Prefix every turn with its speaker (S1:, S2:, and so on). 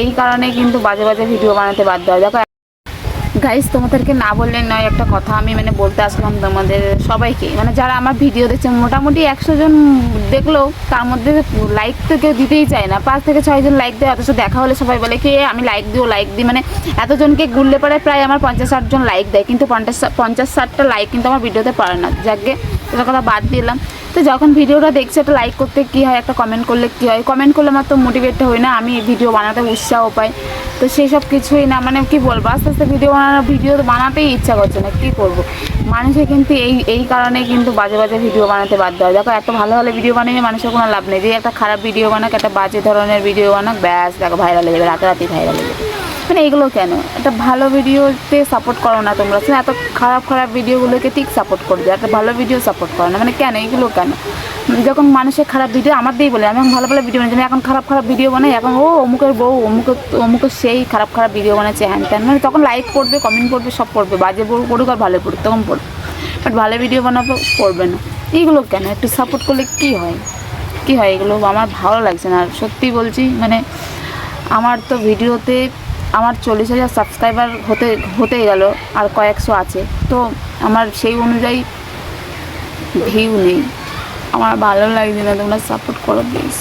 S1: এই কারণে কিন্তু বাজে বাজে ভিডিও বানাতে বাধ্য হয়। দেখো গাইস তোমাদেরকে না বললে নয়, একটা কথা আমি মানে বলতে আসলাম তোমাদের সবাইকে। মানে যারা আমার ভিডিও দেখছে, মোটামুটি একশো জন দেখলেও তার মধ্যে লাইক তো কেউ দিতেই চায় না। পাঁচ থেকে ছয়জন লাইক দেয়, অথচ দেখা হলে সবাই বলে, কি, আমি লাইক দিও লাইক দিই। মানে এতজনকে গুললে পরে প্রায় আমার পঞ্চাশ ষাটজন লাইক দেয়। কিন্তু পঞ্চাশ পঞ্চাশ ষাটটা লাইক কিন্তু আমার ভিডিওতে পারে না। যাকে কথা বাদ দিলাম। তো যখন ভিডিওটা দেখছে একটা লাইক করতে কী হয়, একটা কমেন্ট করলে কী হয়? কমেন্ট করলে আমার তো মোটিভেট হই না, আমি ভিডিও বানাতে উৎসাহ পাই। তো সেই সব কিছুই না মানে কি বলব, আস্তে আস্তে ভিডিও বানানো ভিডিও বানাতেই ইচ্ছা করছে না, কী করব? মানুষে কিন্তু এই এই কারণে কিন্তু বাজে বাজে ভিডিও বানাতে বাধ্য হয়। দেখো, এত ভালো ভালো ভিডিও বানিয়ে মানুষের কোনো লাভ নেই। যে একটা খারাপ ভিডিও বানাক, একটা বাজে ধরনের ভিডিও বানাক, ব্যাস, দেখো ভাইরাল হয়ে যাবে, রাতারাতি ভাইরাল হয়ে যাবে। মানে এগুলো কেন? একটা ভালো ভিডিওতে সাপোর্ট করো না তোমরা। এত খারাপ খারাপ ভিডিওগুলোকে ঠিক সাপোর্ট করবে। একটা ভালো ভিডিও সাপোর্ট করো না। মানে কেন? এগুলো কেন? যখন মানুষের খারাপ ভিডিও আমার দিয়েই বলে, আমি এখন ভালো ভালো ভিডিও বানাই। এখন খারাপ খারাপ ভিডিও বানাই, এখন, ও, অমুকের বউ অমুকের অমুকের সেই খারাপ খারাপ ভিডিও বানাচ্ছে। হ্যান ত্যান। মানে তখন লাইক করবে কমেন্ট করবে, সব পড়বে বাজে বউ পড়ুক আর ভালো পড়ুক, তখন পড়বে। বাট ভালো ভিডিও বানাবো পড়বে না। এইগুলো কেন? একটু সাপোর্ট করলে কী হয়? কী হয় এগুলো? আমার ভালো লাগছে না। আর সত্যি বলছি মানে আমার তো ভিডিওতে আমার চল্লিশ হাজার সাবস্ক্রাইবার হতে, হতেই গেল, আর কয়েকশো আছে। তো আমার সেই অনুযায়ী ভিউ নেই। আমার ভালো লাগছে না, তোমরা সাপোর্ট করো প্লিজ